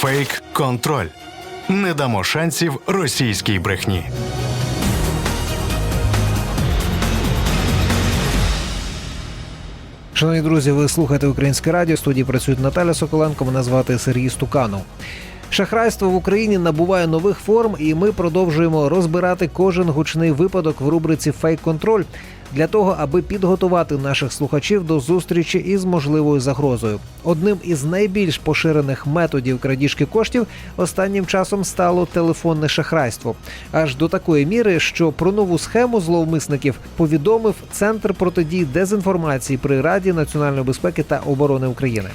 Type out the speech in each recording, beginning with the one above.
Фейк контроль. Не дамо шансів російській брехні. Шановні друзі, ви слухаєте українське радіо. В студії працюють Наталя Соколенко. Мене звати Сергій Стуканов. Шахрайство в Україні набуває нових форм, і ми продовжуємо розбирати кожен гучний випадок в рубриці Фейк контроль для того, аби підготувати наших слухачів до зустрічі із можливою загрозою. Одним із найбільш поширених методів крадіжки коштів останнім часом стало телефонне шахрайство, аж до такої міри, що про нову схему зловмисників повідомив Центр протидії дезінформації при Раді національної безпеки та оборони України.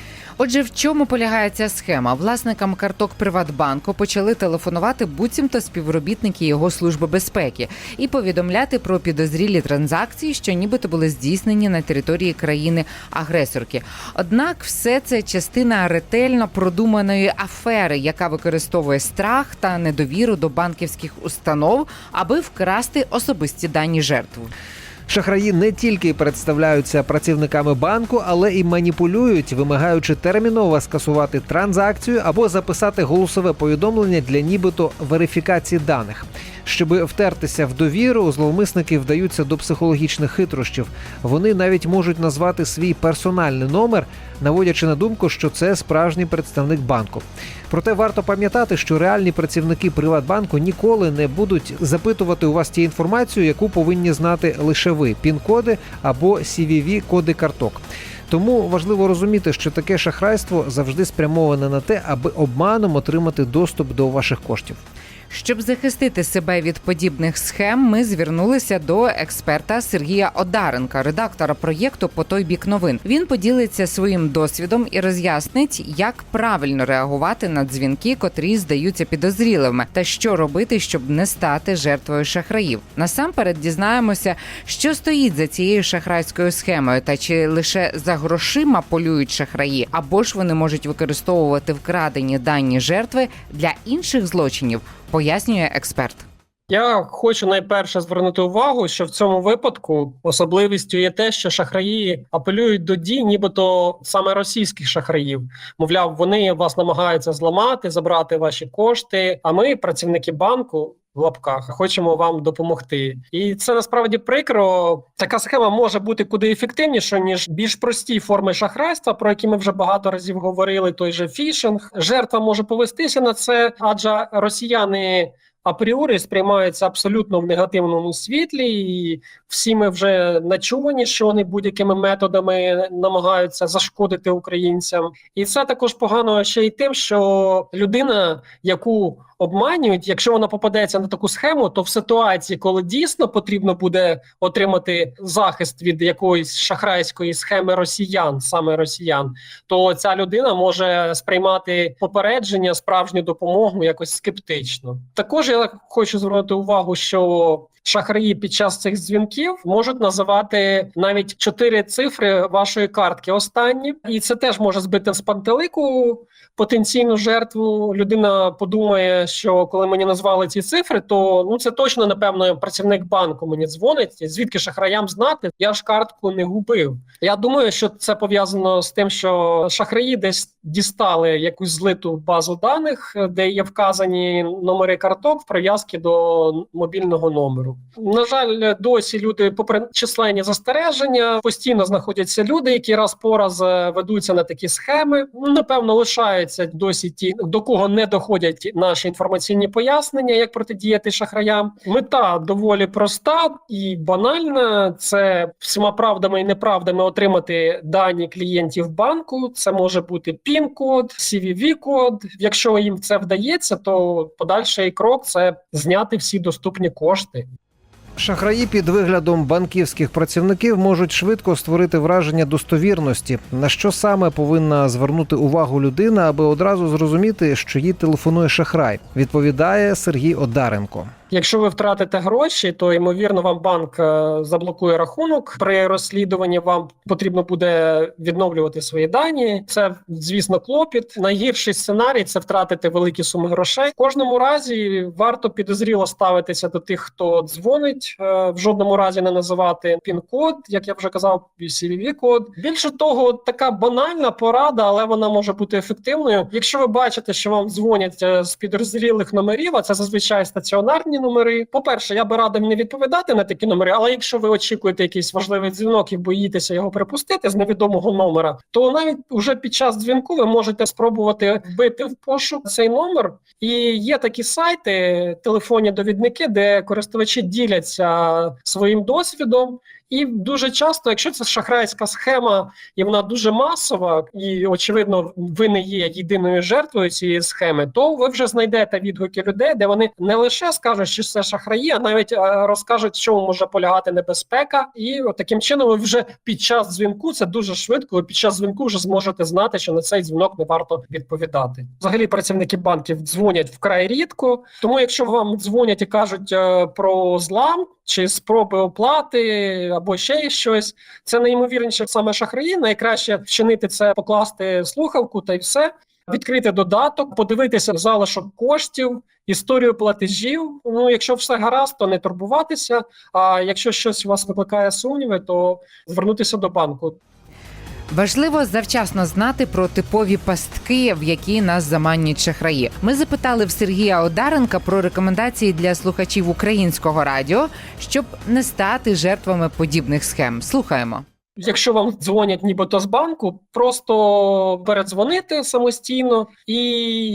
Отже, в чому полягає ця схема? Власникам карток Приватбанку почали телефонувати буцімто співробітники його служби безпеки і повідомляти про підозрілі транзакції, що нібито були здійснені на території країни-агресорки. Однак, все це частина ретельно продуманої афери, яка використовує страх та недовіру до банківських установ, аби вкрасти особисті дані жертв. Шахраї не тільки представляються працівниками банку, але і маніпулюють, вимагаючи терміново скасувати транзакцію або записати голосове повідомлення для нібито верифікації даних. Щоби втертися в довіру, зловмисники вдаються до психологічних хитрощів. Вони навіть можуть назвати свій персональний номер, наводячи на думку, що це справжній представник банку. Проте варто пам'ятати, що реальні працівники Приватбанку ніколи не будуть запитувати у вас ті інформацію, яку повинні знати лише ви: пін-коди або cvv коди карток. Тому важливо розуміти, що таке шахрайство завжди спрямоване на те, аби обманом отримати доступ до ваших коштів. Щоб захистити себе від подібних схем, ми звернулися до експерта Сергія Одаренка, редактора проєкту по той бік новин. Він поділиться своїм досвідом і роз'яснить, як правильно реагувати на дзвінки, котрі здаються підозрілими, та що робити, щоб не стати жертвою шахраїв. Насамперед дізнаємося, що стоїть за цією шахрайською схемою, та чи лише за грошима полюють шахраї, або ж вони можуть використовувати вкрадені дані жертви для інших злочинів пояснює експерт. Я хочу найперше звернути увагу, що в цьому випадку особливістю є те, що шахраї апелюють до дій, нібито саме російських шахраїв. Мовляв, вони вас намагаються зламати, забрати ваші кошти. А ми, працівники банку. В лапках хочемо вам допомогти, і це насправді прикро. Така схема може бути куди ефективніша ніж більш прості форми шахрайства, про які ми вже багато разів говорили. Той же фішинг. Жертва може повестися на це, адже росіяни апріорі сприймаються абсолютно в негативному світлі, і всі ми вже начувані, що вони будь-якими методами намагаються зашкодити українцям. І це також погано ще й тим, що людина, яку обманюють, якщо вона попадеться на таку схему, то в ситуації, коли дійсно потрібно буде отримати захист від якоїсь шахрайської схеми росіян, саме росіян, то ця людина може сприймати попередження, справжню допомогу якось скептично. Також я хочу звернути увагу, що Шахраї під час цих дзвінків можуть називати навіть чотири цифри вашої картки останні, і це теж може збити з пантелику потенційну жертву. Людина подумає, що коли мені назвали ці цифри, то ну це точно напевно працівник банку мені дзвонить. Звідки шахраям знати? Я ж картку не губив. Я думаю, що це пов'язано з тим, що шахраї десь дістали якусь злиту базу даних, де є вказані номери карток в прив'язки до мобільного номеру. На жаль, досі люди, попри численні застереження, постійно знаходяться люди, які раз по раз е, ведуться на такі схеми. Ну, Напевно, лишаються досі ті, до кого не доходять наші інформаційні пояснення, як протидіяти шахраям. Мета доволі проста і банальна. Це всіма правдами і неправдами отримати дані клієнтів банку. Це може бути пін-код, CVV-код. Якщо їм це вдається, то подальший крок це зняти всі доступні кошти. Шахраї під виглядом банківських працівників можуть швидко створити враження достовірності, на що саме повинна звернути увагу людина, аби одразу зрозуміти, що їй телефонує шахрай. Відповідає Сергій Одаренко. Якщо ви втратите гроші, то ймовірно вам банк е, заблокує рахунок. При розслідуванні вам потрібно буде відновлювати свої дані. Це звісно клопіт. Найгірший сценарій це втратити великі суми грошей. В кожному разі варто підозріло ставитися до тих, хто дзвонить. Е, В жодному разі не називати пін-код, як я вже казав, cvv код Більше того, така банальна порада, але вона може бути ефективною. Якщо ви бачите, що вам дзвонять е, з підрозділих номерів, а це зазвичай стаціонарні номери. По-перше, я би радив не відповідати на такі номери, але якщо ви очікуєте якийсь важливий дзвінок і боїтеся його припустити з невідомого номера, то навіть уже під час дзвінку ви можете спробувати вбити в пошук цей номер. І є такі сайти, телефонні довідники, де користувачі діляться своїм досвідом. І дуже часто, якщо це шахрайська схема, і вона дуже масова, і очевидно, ви не є єдиною жертвою цієї схеми, то ви вже знайдете відгуки людей, де вони не лише скажуть, що це шахраї, а навіть е, розкажуть, в чому може полягати небезпека. І таким чином, ви вже під час дзвінку це дуже швидко. Ви під час дзвінку вже зможете знати, що на цей дзвінок не варто відповідати. Взагалі, працівники банків дзвонять вкрай рідко. Тому, якщо вам дзвонять і кажуть е, про злам чи спроби оплати або ще щось, це найімовірніше саме шахраї. Найкраще вчинити це покласти слухавку та й все. Відкрити додаток, подивитися залишок коштів, історію платежів. Ну, якщо все гаразд, то не турбуватися. А якщо щось у вас викликає сумніви, то звернутися до банку. Важливо завчасно знати про типові пастки, в які нас заманюють шахраї. Ми запитали в Сергія Одаренка про рекомендації для слухачів українського радіо, щоб не стати жертвами подібних схем. Слухаємо. Якщо вам дзвонять нібито з банку, просто передзвонити самостійно. І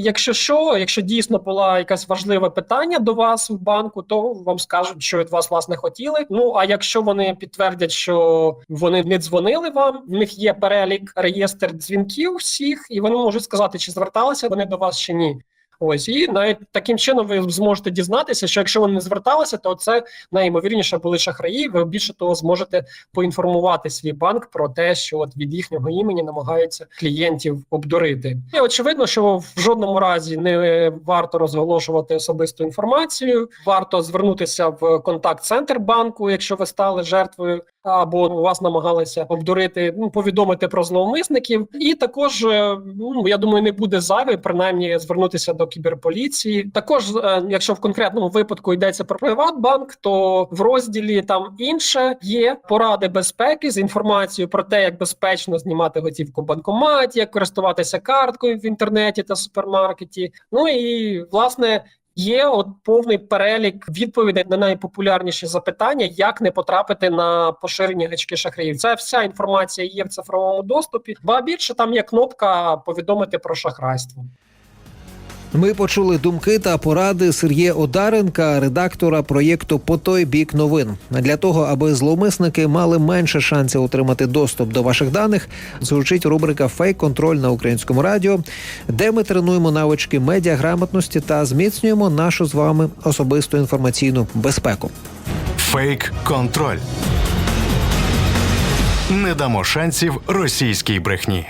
якщо що, якщо дійсно була якась важливе питання до вас в банку, то вам скажуть, що від вас власне хотіли. Ну а якщо вони підтвердять, що вони не дзвонили вам, в них є перелік реєстр дзвінків всіх, і вони можуть сказати, чи зверталися вони до вас чи ні. Ось і навіть таким чином ви зможете дізнатися, що якщо вони не зверталися, то це найімовірніше були шахраї. Ви більше того зможете поінформувати свій банк про те, що от від їхнього імені намагаються клієнтів обдурити. І очевидно, що в жодному разі не варто розголошувати особисту інформацію. Варто звернутися в контакт-центр банку, якщо ви стали жертвою. Або вас намагалися обдурити, ну повідомити про зловмисників, і також е, ну я думаю, не буде зайвий, принаймні звернутися до кіберполіції. Також, е, якщо в конкретному випадку йдеться про Приватбанк, то в розділі там інше є поради безпеки з інформацією про те, як безпечно знімати готівку в банкоматі, як користуватися карткою в інтернеті та супермаркеті. Ну і власне. Є от повний перелік відповідей на найпопулярніші запитання, як не потрапити на поширені гачки шахраїв. Це вся інформація є в цифровому доступі. Ба більше там є кнопка повідомити про шахрайство. Ми почули думки та поради Сергія Одаренка, редактора проєкту По той бік новин. Для того, аби зловмисники мали менше шансів отримати доступ до ваших даних, звучить рубрика Фейк контроль на українському радіо, де ми тренуємо навички медіаграмотності та зміцнюємо нашу з вами особисту інформаційну безпеку. Фейк контроль. Не дамо шансів російській брехні.